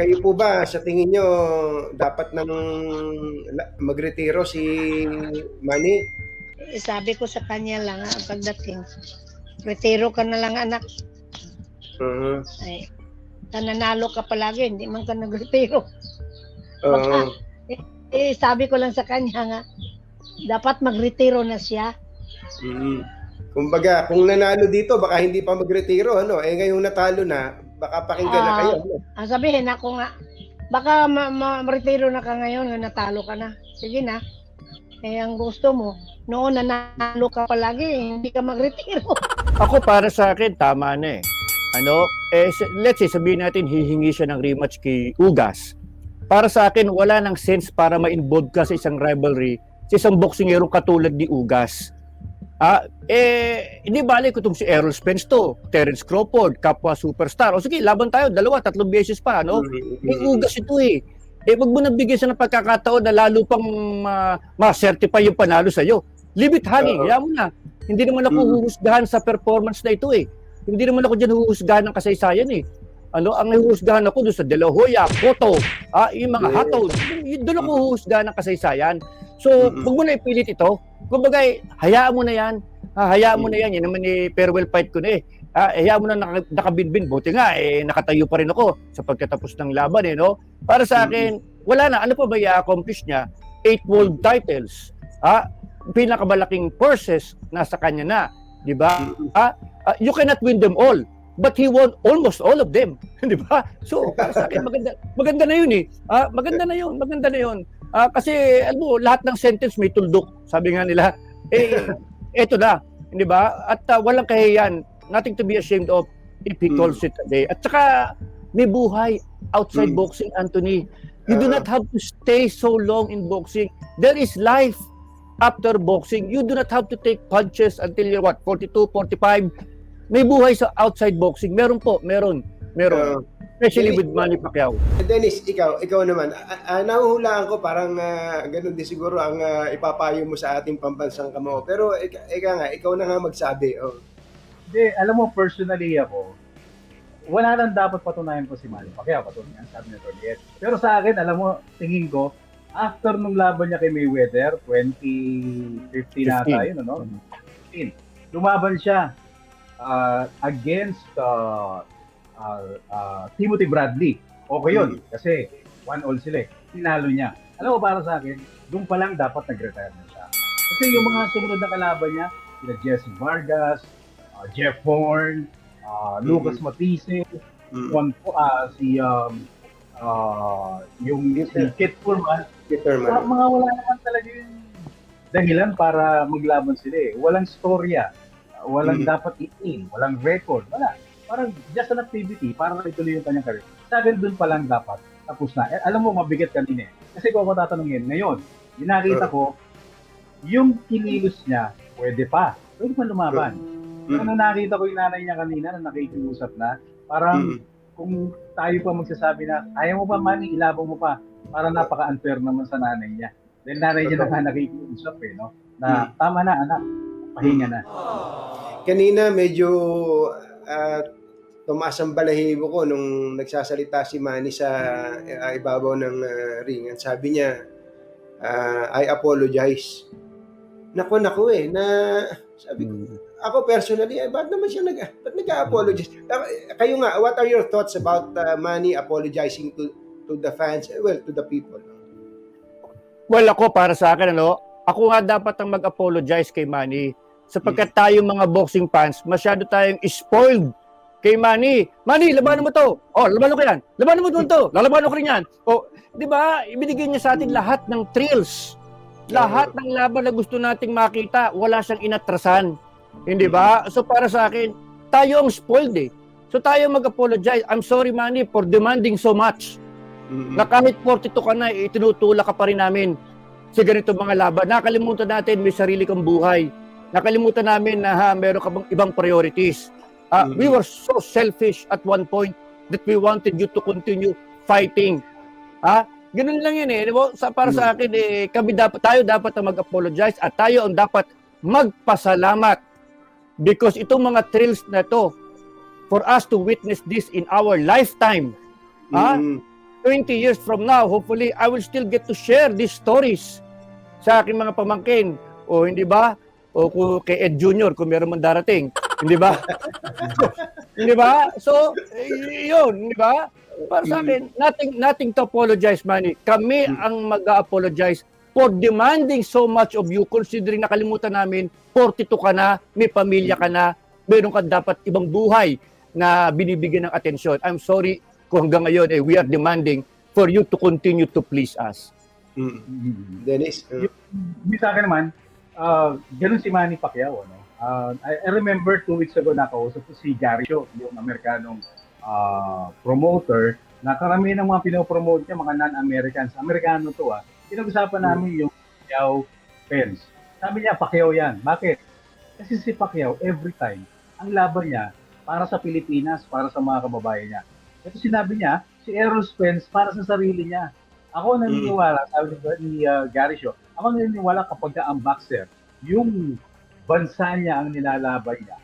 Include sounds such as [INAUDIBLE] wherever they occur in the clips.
kayo po ba sa tingin nyo dapat nang magretiro si Manny? Eh, sabi ko sa kanya lang ah, pagdating, retiro ka na lang anak. Mhm. Ay, nananalo ka palagi, hindi man ka nagretiro. Oo. Eh, sabi ko lang sa kanya nga, dapat magretiro na siya. Mhm. Kumbaga, kung nanalo dito, baka hindi pa magretiro, ano? Eh, ngayong natalo na, baka pakinggan na Ah. kayo. ano? Ang sabihin ako nga, baka ma- ma- retiro na ka ngayon, nga natalo ka na. Sige na. Eh, ang gusto mo, noon nanalo ka palagi, eh, hindi ka magretiro. [LAUGHS] Ako para sa akin, tama na eh. Ano, eh, let's say, sabihin natin, hihingi siya ng rematch kay Ugas. Para sa akin, wala nang sense para ma-involve ka sa isang rivalry sa isang boksingero katulad ni Ugas. Ah, eh, hindi balik ko itong si Errol Spence to, Terence Crawford, kapwa superstar. O sige, laban tayo, dalawa, tatlong beses pa, no? Mhm. May ugas ito eh. Eh, wag mo nabigyan siya ng pagkakataon na lalo pang ma- ma-certify yung panalo sa'yo. Leave it hanging, Oo. hayaan mo na. Hindi naman ako Mm. huhusgahan sa performance na ito eh. Hindi naman ako dyan huhusgahan ng kasaysayan eh. Ano, ang huhusgahan ako doon sa De La Hoya, Cotto, ah, yung mga hatol. Yun- Doon ako huhusgahan ng kasaysayan. So, wag mo na ipilit ito. Kumbaga, eh, hayaan mo na yan. Ah, hayaan mo na yan. Yan naman eh, farewell fight ko na eh. Ah, hayaan mo na naka, nakabinbin. Buti nga, eh, nakatayo pa rin ako sa pagkatapos ng laban eh, no? Para sa akin, wala na. Ano pa ba i-accomplish niya? Eight world titles. Ah, pinakamalaking purses nasa kanya na. Di ba? Ah, you cannot win them all. But he won almost all of them. [LAUGHS] Di ba? So, para sa akin, maganda, maganda na yun eh. Ah, maganda na yun. Maganda na yun. Ah, kasi, alam mo, lahat ng sentence may tuldok. Sabi nga nila, [LAUGHS] eh, eto na. Di ba? At ah, walang kahiyan. Nothing to be ashamed of if he Mm. calls it a day. At saka, may buhay outside Mm. boxing, Anthony. You do Ah. not have to stay so long in boxing. There is life after boxing. You do not have to take punches until you're what, 42, 45. May buhay sa outside boxing. Meron po, meron. Meron. Uh, Especially Dennis- with Manny Pacquiao. Dennis, ikaw, ikaw naman, ah, ah, nahuhulaan ko parang ah, ganun din siguro ang ah, ipapayo mo sa ating pambansang kamao. Pero ika, ika nga, ikaw na nga magsabi. Oh. Hindi, alam mo, personally ako, wala nang dapat patunayan ko si Manny Pacquiao, patunayan sabi ni Roliet. Pero sa akin, alam mo, tingin ko, after nung laban niya kay Mayweather, 2015 na 15. tayo, no? 15. Lumaban siya uh, against uh, uh, uh, Timothy Bradley. Okay yun, kasi one all sila eh. Tinalo niya. Alam mo, para sa akin, doon pa lang dapat nag-retire na siya. Kasi yung mga sumunod na kalaban niya, sila Jesse Vargas, uh, Jeff Horn, uh, Lucas Matisse, Mm. Juan, ah, si um, uh, yung si Kit Foreman, Peter mga, wala naman talaga yung dahilan para maglaban sila eh. Walang storya, walang Mm. dapat i-aim, walang record, wala. Parang just an activity para ituloy yung kanyang career. Sa akin doon pa lang dapat tapos na. Eh, alam mo, mabigat kanina eh. Kasi kung ako tatanungin, ngayon, yung nakita ko, yung kinilos niya, pwede pa. Pwede pa lumaban. Mm. Ano nakita ko yung nanay niya kanina na nakikiusap na, parang Mm. kung tayo pa magsasabi na, ayaw mo pa mani, ilabang mo pa, parang napaka-unfair naman sa nanay niya. Dahil nanay niya na nakikiusap eh, no? Na tama na anak, pahinga na. Kanina medyo ah, tumaas ang balahibo ko nung nagsasalita si Manny sa ah, ibabaw ng ah, ring. At sabi niya, ah, I apologize. Naku, naku eh, na sabi ko, ako personally, eh, ba't naman siya nag, ba't nag-apologize? Ah, Kayo nga, what are your thoughts about uh, Manny apologizing to to the fans, eh, well, to the people? Well, ako para sa akin, ano, ako nga dapat ang mag-apologize kay Manny sapagkat tayo mga boxing fans, masyado tayong spoiled kay Manny. Manny, labanan mo to. Oh, labanan ko yan. Labanan mo to. Lalabanan ko rin yan. Oh, di ba? Ibinigay niya sa atin lahat ng thrills. Lahat ng laban na gusto nating makita, wala siyang inatrasan. Hindi ba? So para sa akin, tayo ang spoiled eh. So tayo mag-apologize. I'm sorry Manny for demanding so much Mm-mm. na kahit 42 ka na, eh, tinutulak ka pa rin namin sa ganito mga laban. Nakalimutan natin may sarili kang buhay. Nakalimutan namin na ha, meron ka bang ibang priorities. Ah, Mhm. We were so selfish at one point that we wanted you to continue fighting. Ha? Ganun lang yan eh. Di ba? Sa, para sa akin, eh, kami dapat, tayo dapat ang mag-apologize at tayo ang dapat magpasalamat. Because itong mga thrills na to, for us to witness this in our lifetime, ha? Mm. 20 years from now, hopefully, I will still get to share these stories sa aking mga pamangkin. O hindi ba? O kay Ed Jr. kung meron man darating. Hindi ba? hindi ba? So, yun, hindi ba? Para sa akin, nothing, nothing to apologize, Manny. Kami ang mag-apologize for demanding so much of you considering nakalimutan namin 42 ka na, may pamilya ka na, meron ka dapat ibang buhay na binibigyan ng atensyon. I'm sorry kung hanggang ngayon eh, we are demanding for you to continue to please us. Mm. Dennis? uh, sa akin naman, uh, ganun si Manny Pacquiao. Ano? Uh, I, I remember two weeks ago nakausap ko si Gary Shaw, yung Amerikanong uh, promoter, na karamihan ng mga pinopromote niya, mga non-Americans. Amerikano to ah. Pinag-usapan namin yung Pacquiao fans. Sabi niya, Pacquiao yan. Bakit? Kasi si Pacquiao, every time, ang laban niya para sa Pilipinas, para sa mga kababayan niya. Ito sinabi niya, si Errol Spence para sa sarili niya. Ako naniniwala, sabi ni- uh, Gary Shaw, ako naniniwala kapag ka ang boxer, yung bansa niya ang nilalaban niya,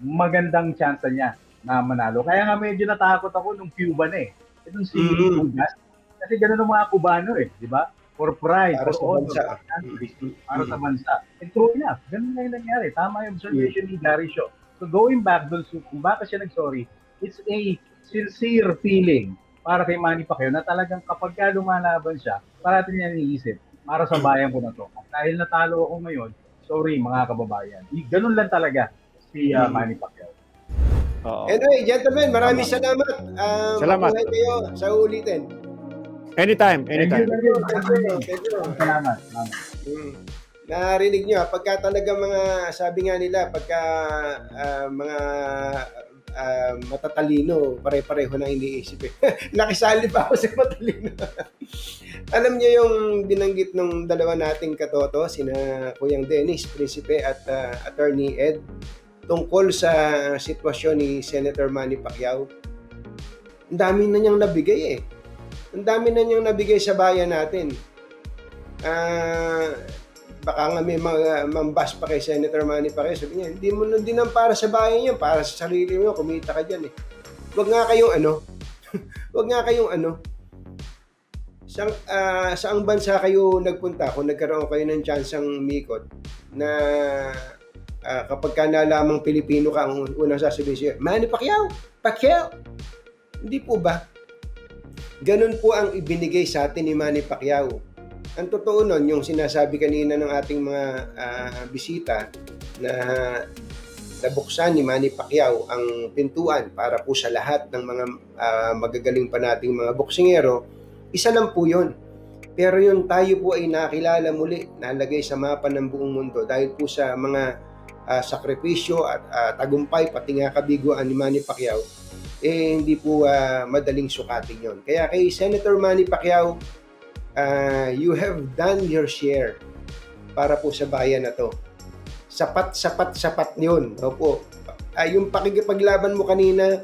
magandang chance niya na manalo. Kaya nga medyo natakot ako nung Cuban eh. Itong si Mhm. Ugas. Kasi ganun ang mga Cubano eh, di ba? For pride, Para for sa honor, bansa. country, para sa bansa. And true enough, ganun na yung nangyari. Tama yung observation ni Gary Shaw. So going back doon, so kung bakit siya nag-sorry, it's a sincere feeling para kay Manny Pacquiao na talagang kapag ka lumalaban siya, parating niya iniisip, para sa bayan ko na to. At dahil natalo ako ngayon, sorry mga kababayan. Ganun lang talaga si uh, Mm. Manny Pacquiao. Oo. Anyway, gentlemen, maraming salamat. Um, Salamat. mabuhay kayo sa ulitin. Anytime, Thank you, anytime. thank you. Thank you. Thank you. Salamat. salamat. Mm. Narinig nyo, ah, pagka talaga mga, sabi nga nila, pagka ah, mga ah, matatalino, pare-pareho na iniisip eh. [LAUGHS] Nakisali pa ako sa matalino. [LAUGHS] Alam niyo yung binanggit ng dalawa nating katoto, sina Kuyang Dennis, Prinsipe at ah, Attorney Ed, tungkol sa sitwasyon ni Senator Manny Pacquiao. Ang dami na niyang nabigay eh. Ang dami na niyang nabigay sa bayan natin. Ah, baka nga may mga mambas pa kay Senator Manny Pacquiao. Sabi niya, hindi mo hindi nang para sa bayan yan, para sa sarili mo, kumita ka dyan eh. Huwag nga kayong ano, [LAUGHS] huwag nga kayong ano, sa, ah, saang bansa kayo nagpunta kung nagkaroon kayo ng chance ang mikot na ah, kapag ka nalamang Pilipino ka, ang unang sasabihin siya, Manny Pacquiao, Pacquiao. Hindi po ba? Ganun po ang ibinigay sa atin ni Manny Pacquiao. Ang totoo nun, yung sinasabi kanina ng ating mga ah, bisita na nabuksan ni Manny Pacquiao ang pintuan para po sa lahat ng mga ah, magagaling pa nating mga boksingero, isa lang po yun. Pero yun tayo po ay nakilala muli, nalagay sa mapa ng buong mundo dahil po sa mga ah, sakripisyo at ah, tagumpay, pati nga kabiguan ni Manny Pacquiao, eh hindi po ah, madaling sukatin yon. Kaya kay Senator Manny Pacquiao, ah, you have done your share para po sa bayan na to. Sapat, sapat, sapat yun. Opo. Ah, yung pakikipaglaban mo kanina,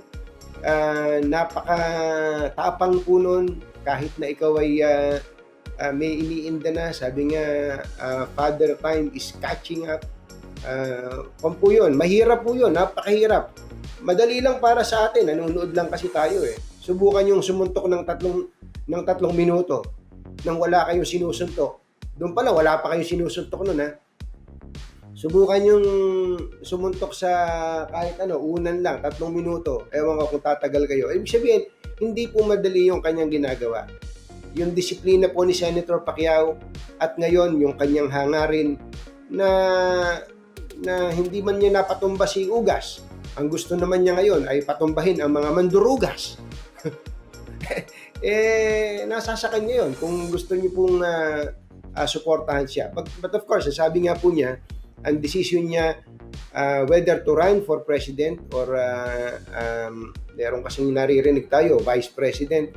ah, napaka tapang po nun, kahit na ikaw ay ah, ah, may iniinda na, sabi nga, ah, Father Time is catching up. Uh, po yun, mahirap po yun, napakahirap. Madali lang para sa atin, nanonood lang kasi tayo eh. Subukan yung sumuntok ng tatlong, ng tatlong minuto nang wala kayong sinusuntok. Doon pala, wala pa kayong sinusuntok nun ha. Subukan yung sumuntok sa kahit ano, unan lang, tatlong minuto. Ewan ko kung tatagal kayo. Ibig sabihin, hindi po madali yung kanyang ginagawa. Yung disiplina po ni Senator Pacquiao at ngayon yung kanyang hangarin na na hindi man niya napatumba si Ugas. Ang gusto naman niya ngayon ay patumbahin ang mga mandurugas. [LAUGHS] eh, nasa sa kanya yun. Kung gusto niyo pong ah, ah, suportahan siya. But, but of course, sabi nga po niya, ang decision niya ah, whether to run for president or uh, um, meron kasing naririnig tayo, vice president,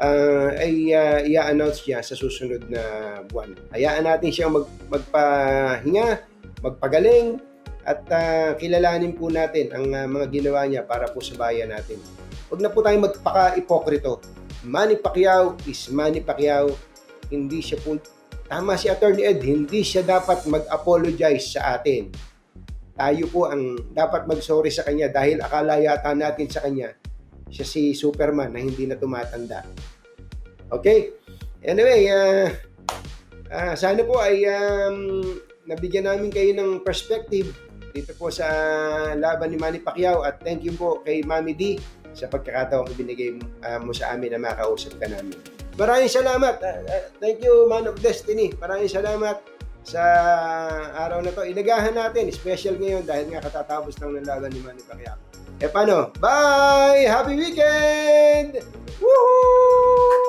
ah, ay ah, i-announce niya sa susunod na buwan. Hayaan natin siyang mag, magpahinga, magpagaling, at ah, kilalanin po natin ang ah, mga ginawa niya para po sa bayan natin. Huwag na po tayong magpaka-ipokrito. Manny Pacquiao is Manny Pacquiao. Hindi siya po, tama si Attorney Ed, hindi siya dapat mag-apologize sa atin. Tayo po ang dapat mag-sorry sa kanya dahil akala yata natin sa kanya siya si Superman na hindi na tumatanda. Okay? Anyway, ah ah, sana po ay um, nabigyan namin kayo ng perspective dito po sa laban ni Manny Pacquiao at thank you po kay Mami D sa pagkakataon binigay ah, mo sa amin na makausap ka namin. Maraming salamat. Ah, ah, thank you, Man of Destiny. Maraming salamat sa araw na to. Inagahan natin, special ngayon dahil nga katatapos ng laban ni Manny Pacquiao. E paano? Bye! Happy weekend! Woohoo!